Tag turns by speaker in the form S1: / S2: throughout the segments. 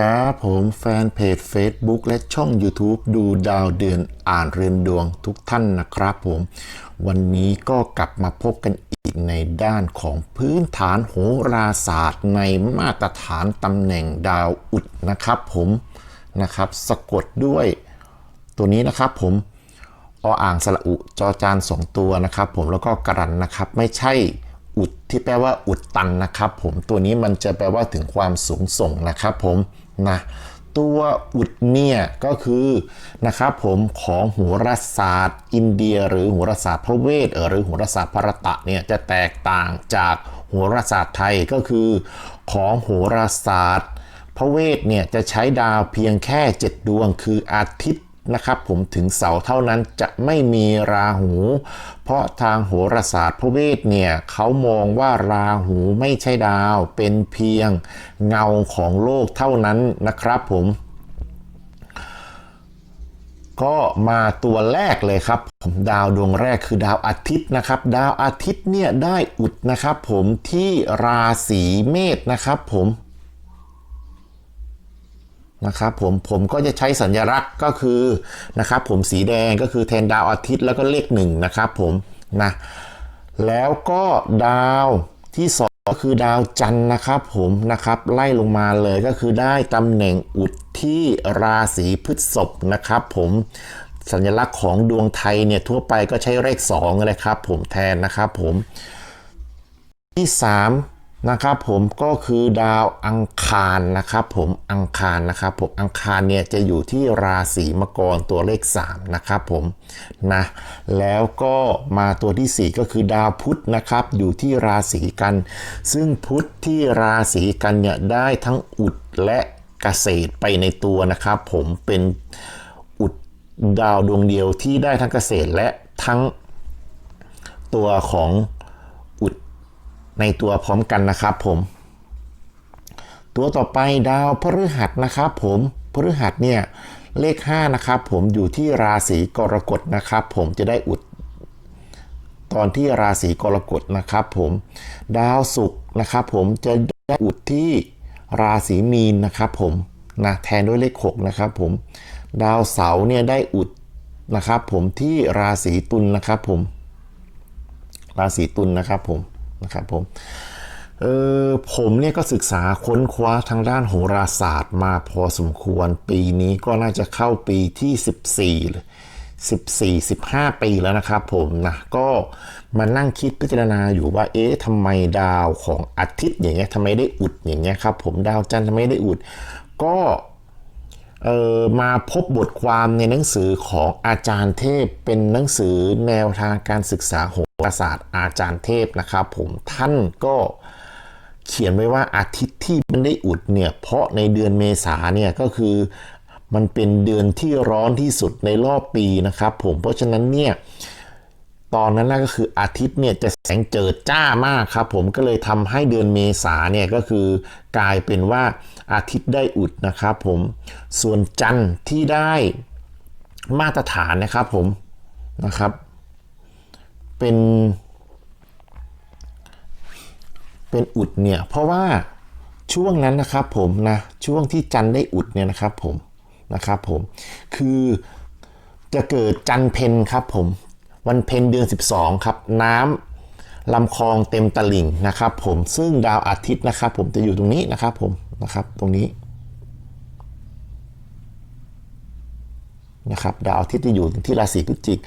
S1: ครับผมแฟนเพจ Facebook และช่อง YouTube ดูดาวเดือนอ่านเรือนดวงทุกท่านนะครับผม วันนี้ก็กลับมาพบกันอีกในด้านของพื้นฐานโหราศาสตร์ในมาตรฐานตำแหน่งดาวอุดนะครับผมนะครับ สะกดด้วยตัวนี้นะครับผมออ่างสระอุจอจานสองตัวนะครับ ผมแล้วก็กรันนะครับไม่ใช่อุดที่แปลว่าอุดตันนะครับ ผมตัวนี้มันจะแปลว่าถึงความสูงส่งนะครับ ผม นะตัวอุดเนี่ยก็คือนะครับผมของโหราศาสตร์ อินเดีย หรือโหราศาสตร์พระเวทหรือโหราศาสตร์พระตะเนี่ยจะแตกต่างจากโหราศาสตร์ไทยก็คือของโหราศาสตร์ พระเวทเนี่ยจะใช้ดาวเพียงแค่ 7 ดวง คืออาทิตย์ นะครับผมถึงเสาเท่านั้นจะไม่มีราหู เพราะทางโหราศาสตร์พระเวทเนี่ยเขามองว่าราหูไม่ใช่ดาว เป็นเพียงเงาของโลกเท่านั้นนะครับผม ก็มาตัวแรกเลยครับผมดาวดวงแรกคือดาวอาทิตย์นะครับ ดาวอาทิตย์เนี่ยได้อุดนะครับผมที่ราศีเมษนะครับผม นะครับผมผมก็จะใช้สัญลักษณ์ก็คือนะครับผมสีแดงก็คือแทนดาวอาทิตย์แล้วก็เลขหนึ่งนะครับผมนะแล้วก็ดาวที่สองก็คือดาวจันทร์นะครับผมนะครับไล่ลงมาเลยก็คือได้ตำแหน่งอุดที่ราศีพฤษภนะครับผมสัญลักษณ์ของดวงไทยเนี่ยทั่วไปก็ใช้เลข2เลยครับผมแทนนะครับผมที่ 3 นะครับผมก็คือดาวอังคารนะครับผมอังคารนะครับผมอังคารเนี่ยจะอยู่ที่ราศีมกรตัวเลข 3 นะครับผมนะแล้วก็มาตัวทีสี่ 4 ก็คือดาวพุธนะครับอยู่ที่ราศีกัน ซึ่งพุธที่ราศีกันเนี่ยได้ทั้งอุดและเกษตรไปในตัวนะครับผมเป็นอุดดาวดวงเดียวที่ได้ทั้งเกษตรและทั้งตัวของ ในตัวพร้อมกันนะครับผม ตัวต่อไปดาวพฤหัสนะครับผมพฤหัสเนี่ยเลข 5 นะครับผมอยู่ที่ราศีกรกฎนะครับ ผมจะได้อุด ตอนที่ราศีกรกฎนะครับผมดาวศุกร์นะครับผมจะได้อุดที่ราศีมีนนะครับผมนะแทนด้วยเลข 6 นะครับผมดาวเสาร์เนี่ยได้อุดนะครับผมที่ราศีตุลนะครับผมราศีตุลนะครับผม นะครับผมเออผมเนี่ยก็ศึกษาค้นคว้าทางด้านโหราศาสตร์มาพอสมควรปีนี้ก็น่าจะเข้าปีที่ 14เลย14 15 ปีแล้วนะครับผมนะก็มานั่งคิดพิจารณาอยู่ว่าเอ๊ะทำไมดาวของอาทิตย์อย่างเงี้ยทำไมได้อุดอย่างเงี้ยครับผมดาวจันทร์ทำไมได้อุด ก็เออมาพบบทความในหนังสือของอาจารย์เทพเป็นหนังสือแนวทางการศึกษาโห ราศาสตร์อาจารย์เทพนะครับผมท่านก็เขียนไว้ว่าอาทิตย์ที่มันได้อุดเนี่ยเพราะในเดือนเมษาเนี่ยก็คือมันเป็นเดือนที่ร้อนที่สุดในรอบปีนะครับผมเพราะฉะนั้นเนี่ยตอนนั้นนะก็คืออาทิตย์เนี่ยจะแสงเจิดจ้ามากครับผมก็เลยทำให้เดือนเมษาเนี่ยก็คือกลายเป็นว่าอาทิตย์ได้อุดนะครับผมส่วนจันทร์ที่ได้มาตรฐานนะครับผมนะครับ เป็น เป็นอุดเนี่ย เพราะว่าช่วงนั้นนะครับผมนะช่วงที่จันได้อุดเนี่ยนะครับผมนะครับผมคือจะเกิดจันเพนครับผมวันเพนเดือน 12 ครับ น้ำลำคลองเต็มตลิ่งนะครับผมซึ่งดาวอาทิตย์นะครับผมจะอยู่ตรงนี้นะครับผมนะครับตรงนี้นะครับดาวอาทิตย์จะอยู่ที่ราศีพฤศจิก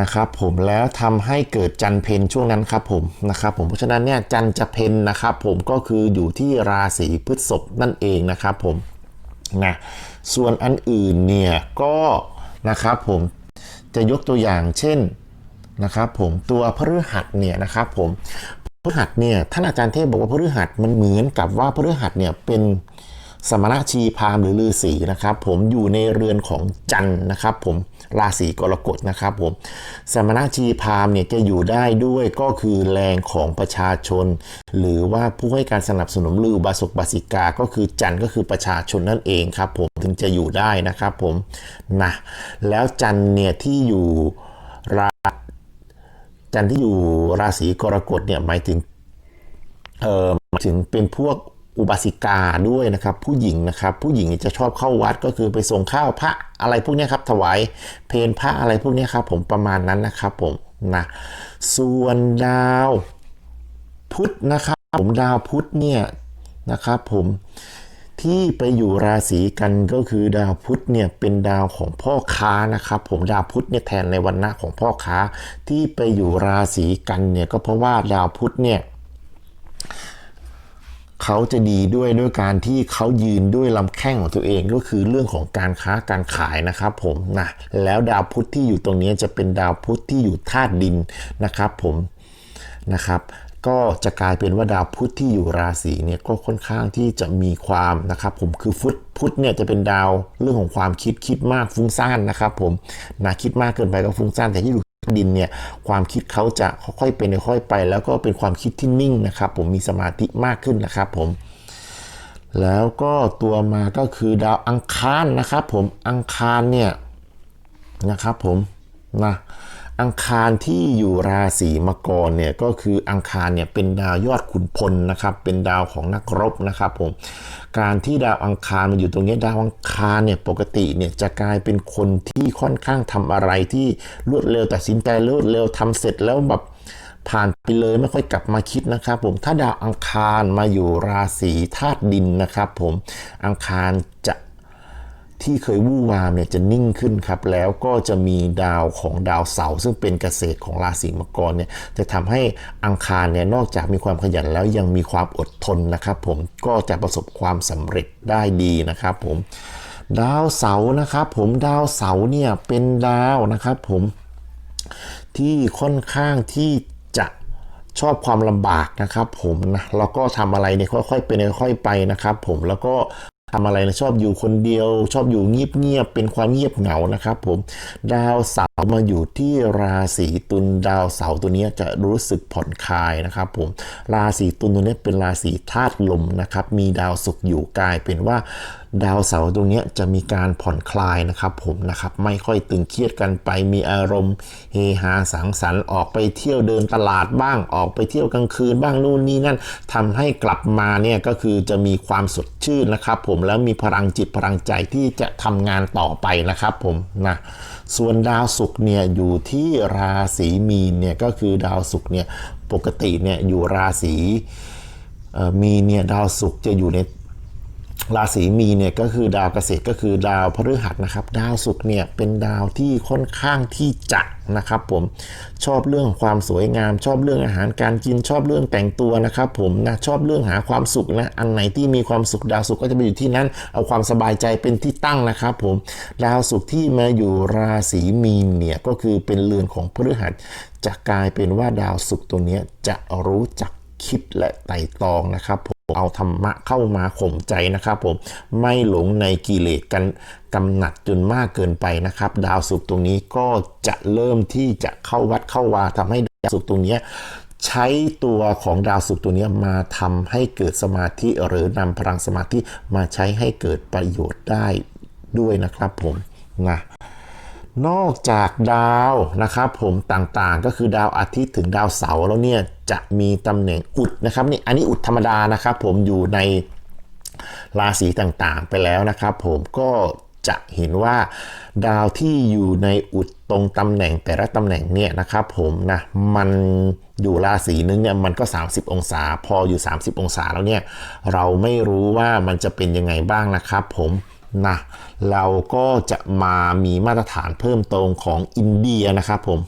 S1: นะครับผมแล้วทำให้เกิดจันเพนช่วงนั้นครับผมนะครับผมเพราะฉะนั้นเนี่ยจันจะเพนนะครับผมก็คืออยู่ที่ราศีพฤษภนั่นเองนะครับผมนะส่วนอันอื่นเนี่ยก็นะครับผมจะยกตัวอย่างเช่นนะครับผมตัวพฤหัสเนี่ยนะครับผมพฤหัสเนี่ยท่านอาจารย์เทพบอกว่าพฤหัสมันเหมือนกับว่าพฤหัสเนี่ยเป็น สมณะชีพามหรือฤาษีนะครับ ผมอยู่ในเรือนของจันนะครับ ผมราศีกรกฎนะครับผมสมณะชีพามเนี่ยจะอยู่ได้ด้วยก็คือแรงของประชาชน หรือว่าผู้ให้การสนับสนุนหรือบาศกบาสิกา ก็คือจันก็คือประชาชนนั่นเองครับ ผมถึงจะอยู่ได้นะครับผมนะแล้วจันเนี่ยที่อยู่ราจันที่อยู่ราศีกรกฎเนี่ยหมายถึงเอ่อหมายถึงเป็นพวก อุบาสิกาด้วยนะครับ ผู้หญิงนะครับ ผู้หญิงจะชอบเข้าวัดก็คือไปส่งข้าวพระอะไรพวกนี้ครับถวายเพลพระอะไรพวกนี้ครับผมประมาณนั้นนะครับผมนะส่วนดาวพุธนะครับ ผมดาวพุธเนี่ยนะครับผมที่ไปอยู่ราศีกันก็คือดาวพุธเนี่ยเป็นดาวของพ่อค้านะครับผมดาวพุธเนี่ยแทนในวันณะของพ่อค้าที่ไปอยู่ราศีกันเนี่ยก็เพราะว่าดาวพุธเนี่ย เขาจะดีด้วยด้วยการที่เขายืนด้วยลำแข้งของตัวเองก็คือเรื่องของการค้าการขายนะครับผมนะแล้วดาวพุธที่อยู่ตรงนี้จะเป็นดาวพุธที่อยู่ธาตุดินนะครับผมนะครับก็จะกลายเป็นว่าดาวพุธที่อยู่ราศีเนี่ยก็ค่อนข้างที่จะมีความนะครับผมคือฟุตพุธเนี่ยจะเป็นดาวเรื่องของความคิดคิดมากฟุ้งซ่านนะครับผมนะคิดมากเกินไปก็ฟุ้งซ่านแต่ที่อยู่ ดินเนี่ยความคิดเขาจะค่อยๆเป็นค่อยๆไป แล้วก็เป็นความคิดที่นิ่งนะครับผมมีสมาธิมากขึ้นนะครับผมแล้วก็ตัวมาก็คือดาวอังคารนะครับผมอังคารเนี่ยนะครับผมนะ อังคารที่อยู่ราศีมังกรเนี่ยก็คืออังคารเนี่ยเป็นดาวยอดขุนพลนะครับ เป็นดาวของนักรบนะครับผมการที่ดาวอังคารมาอยู่ตรงนี้ดาวอังคารเนี่ยปกติเนี่ยจะกลายเป็นคนที่ค่อนข้างทำอะไรที่รวดเร็วตัดสินใจรวดเร็วทำเสร็จแล้วแบบผ่านไปเลยไม่ค่อยกลับมาคิดนะครับ ผมถ้าดาวอังคารมาอยู่ราศีธาตุดินนะครับ ผมอังคารจะ ที่เคยวู่วามเนี่ยจะนิ่งขึ้นครับ แล้วก็จะมีดาวของดาวเสาร์ซึ่งเป็นเกษตรของราศีมังกรเนี่ยจะทำให้อังคารเนี่ยนอกจากมีความขยันแล้วยังมีความอดทนนะครับ ผมก็จะประสบความสำเร็จได้ดีนะครับ ผม ดาวเสาร์นะครับ ผมดาวเสาร์เนี่ยเป็นดาวนะครับ ผมที่ค่อนข้างที่จะชอบความลำบากนะครับผมนะแล้วก็ทำอะไรเนี่ยค่อยๆเป็นค่อยๆไปนะครับ ผมแล้วก็ ทำอะไรนะชอบอยู่คนเดียว ชอบอยู่เงียบเงียบเป็นความเงียบเหงานะครับ ผมดาวเสาร์มาอยู่ที่ราศีตุลดาวเสาร์ตัวนี้จะรู้สึกผ่อนคลายนะครับ ผมราศีตุลตัวนี้เป็นราศีธาตุลมนะครับ มีดาวศุกร์อยู่กลายเป็นว่า ดาวเสาร์ตรงนี้จะมีการผ่อนคลายนะครับผมนะครับไม่ค่อยตึงเครียดกันไปมีอารมณ์เฮฮาสังสรรค์ออกไปเที่ยวเดินตลาดบ้างออกไปเที่ยวกลางคืนบ้างนู่นนี่นั่นทำให้กลับมาเนี่ยก็คือจะมีความสดชื่นนะครับผมแล้วมีพลังจิตพลังใจที่จะทำงานต่อไปนะครับผมนะส่วนดาวศุกร์เนี่ยอยู่ที่ราศีมีนเนี่ยก็คือดาวศุกร์เนี่ยปกติเนี่ยอยู่ราศีมีเนี่ยดาวศุกร์จะอยู่ใน ราศีมีเนี่ยก็คือดาวเกษตรก็คือดาวพฤหัสนะครับ ดาวศุกร์เนี่ยเป็นดาวที่ค่อนข้างที่จะนะครับผมชอบเรื่องความสวยงาม ชอบเรื่องอาหารการกินชอบเรื่องแต่งตัวนะครับผมนะชอบเรื่องหาความสุขนะอันไหนที่มีความสุขดาวศุกร์ก็จะไปอยู่ที่นั้น เอาความสบายใจเป็นที่ตั้งนะครับผมดาวศุกร์ที่มาอยู่ราศีมีนเนี่ยก็คือเป็นเรือนของพฤหัสจะกลายเป็นว่าดาวศุกร์ตัวนี้จะรู้จักคิดและไต่ตรองนะครับผม เอาธรรมะเข้ามาข่มใจนะครับผมไม่หลงในกิเลสกันกำหนัดจนมากเกินไปนะครับ ดาวศุกตรงนี้ก็จะเริ่มที่จะเข้าวัดเข้าวาทำให้ดาวศุกตรงนี้ใช้ตัวของดาวศุกร์ตัวนี้มาทำให้เกิดสมาธิหรือนำพลังสมาธิมาใช้ให้เกิดประโยชน์ได้ด้วยนะครับผมนะ นอกจากดาวนะครับผมต่างๆก็คือดาวอาทิตย์ถึงดาวเสาร์แล้วเนี่ยจะมีตำแหน่งอุดนะครับนี่อันนี้อุดธรรมดานะครับผมอยู่ในราศีต่างๆไปแล้วนะครับผมก็จะเห็นว่าดาวที่อยู่ในอุดตรงตำแหน่งแต่ละตำแหน่งเนี่ยนะครับผมนะมันอยู่ราศีนึงเนี่ยมันก็ 30 องศา พออยู่ 30 องศาแล้วเนี่ยเราไม่รู้ว่ามันจะเป็นยังไงบ้างนะครับผม นะเราก็จะมามีมาตรฐานเพิ่มเติมของอินเดียนะครับผม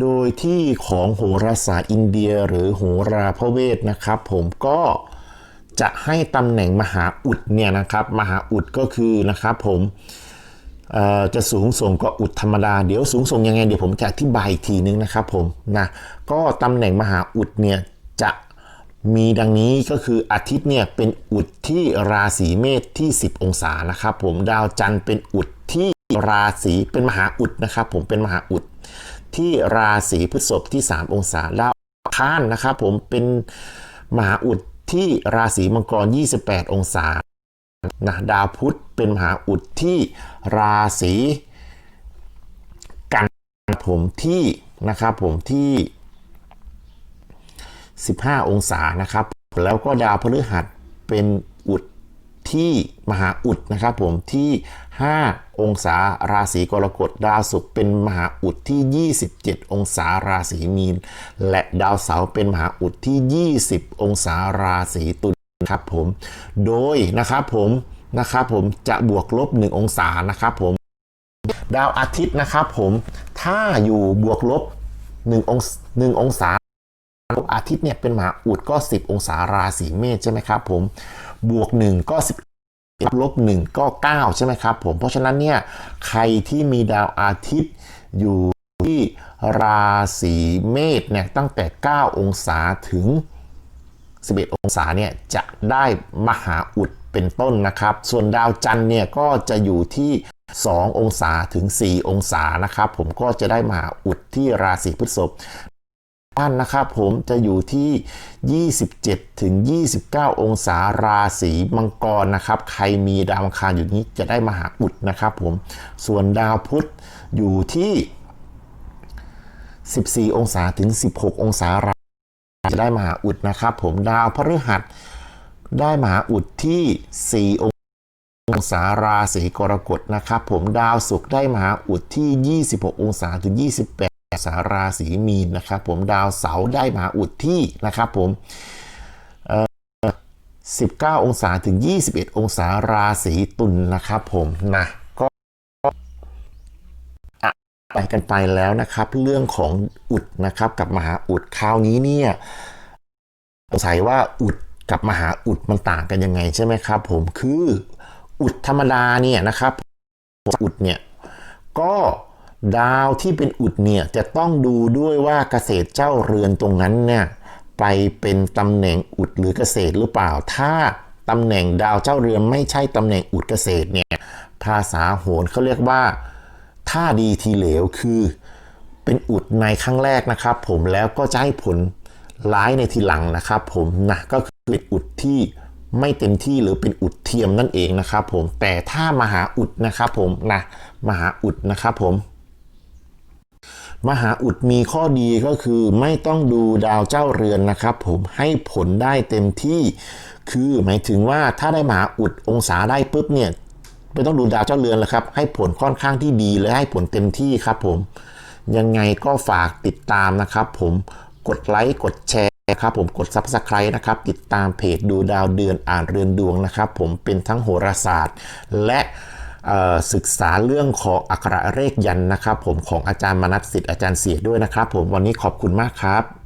S1: โดยที่ของโหราศาสตร์อินเดียหรือโหราพระเวทนะครับ ผมก็จะให้ตำแหน่งมหาอุดเนี่ยนะครับมหาอุดก็คือนะครับผมจะสูงส่งกว่าอุดธรรมดา เดี๋ยวสูงส่งยังไงเดี๋ยวผมจะอธิบายอีกทีนึงนะครับผมนะก็ตำแหน่งมหาอุดเนี่ยจะ มีดังนี้ก็คืออาทิตย์เนี่ยเป็นอุดที่ราศีเมษที่ 10 องศานะครับผมดาวจันทร์เป็นอุดที่ราศีเป็นมหาอุดนะครับผมเป็นมหาอุด ที่ราศีพฤษภที่ 3 องศาดาวอังคารนะครับผมเป็นมหาอุดที่ราศีมังกร 28 องศานะดาวพุธเป็นมหาอุดที่ราศีกันผมที่นะครับผมที่ 15 องศานะครับ แล้วก็ดาวพฤหัสเป็นอุดที่มหาอุดนะครับผมที่ 5 องศาราศีกรกฎดาวศุกร์เป็นมหาอุดที่ 27 องศาราศีมีน และดาวเสาร์เป็นมหาอุดที่ 20 องศาราศีตุลครับผม โดยนะครับผมนะครับผมจะบวกลบ 1 องศานะครับผม ดาวอาทิตย์นะครับผมถ้าอยู่บวกลบ1องศ1องศา อาทิตย์เนี่ยเป็นมหาอุดก็ 10 องศาราศีเมษใช่ไหมครับผมบวก 1 ก็ 10ลบ1ก็ 9 ใช่ไหมครับผมเพราะฉะนั้นเนี่ยใครที่มีดาวอาทิตย์อยู่ที่ราศีเมษเนี่ยตั้งแต่ 9 องศาถึง 11 องศาเนี่ยจะได้มหาอุดเป็นต้นนะครับ ส่วนดาวจันทร์เนี่ยก็จะอยู่ที่ 2 องศาถึง 4 องศานะครับ ผมก็จะได้มหาอุดที่ราศีพฤษภ ท่านนะครับผมจะอยู่ที่ 27ถึง29 องศาราศีมังกรนะครับ ใครมีดาวอังคารอยู่นี้จะได้มหาอุดนะครับผม ส่วนดาวพุธอยู่ที่ 14 องศาถึง 16 องศาราจะได้มหาอุดนะครับผมดาวพฤหัสได้มหาอุดที่ 4 องศาราศีกรกฎนะครับผมดาวศุกร์ได้มหาอุดที่ 26 องศาถึง 28 องศาราศีมีนนะครับผมดาวเสาร์ได้มาอุดที่นะครับผม19 องศาถึง 21 องศาราศีตุลนะครับผมนะก็ไปกันไปแล้วนะครับ เรื่องของอุดนะครับกับมหาอุดคราวนี้เนี่ยสงสัยว่าอุดกับมหาอุดมันต่างกันยังไงใช่ไหมครับผมคืออุดธรรมดาเนี่ยนะครับอุดเนี่ยก็ ดาวที่เป็นอุดเนี่ยจะต้องดูด้วยว่าเกษตรเจ้าเรือนตรงนั้นเนี่ยไปเป็นตำแหน่งอุดหรือเกษตรหรือเปล่า ถ้าตำแหน่งดาวเจ้าเรือนไม่ใช่ตำแหน่งอุดเกษตรเนี่ยภาษาโหรเขาเรียกว่าถ้าดีทีเหลวคือ เป็นอุดในครั้งแรกนะครับ ผมแล้วก็จะให้ผลร้ายในทีหลังนะครับ ผมนะก็คือเป็นอุดที่ไม่เต็มที่หรือเป็นอุดเทียมนั่นเองนะครับ ผมแต่ถ้ามหาอุดนะครับ ผมนะมหาอุดนะครับ ผม มหาอุดมีข้อดีก็คือไม่ต้องดูดาวเจ้าเรือนนะครับ ผมให้ผลได้เต็มที่ คือหมายถึงว่าถ้าได้มหาอุดองศาได้ปุ๊บเนี่ยไม่ต้องดูดาวเจ้าเรือนแล้วครับ ให้ผลค่อนข้างที่ดีและให้ผลเต็มที่ครับผม ยังไงก็ฝากติดตามนะครับ ผมกดไลค์กดแชร์ครับผมกด Subscribe นะครับ ติดตามเพจดูดาวเดือนอ่านเรือนดวงนะครับ ผมเป็นทั้งโหราศาสตร์ และ ศึกษาเรื่องของอักขระเลขยันนะครับ ผมของอาจารย์มนัสสิทธิ์อาจารย์เสียด้วยนะครับ ผมวันนี้ขอบคุณมากครับ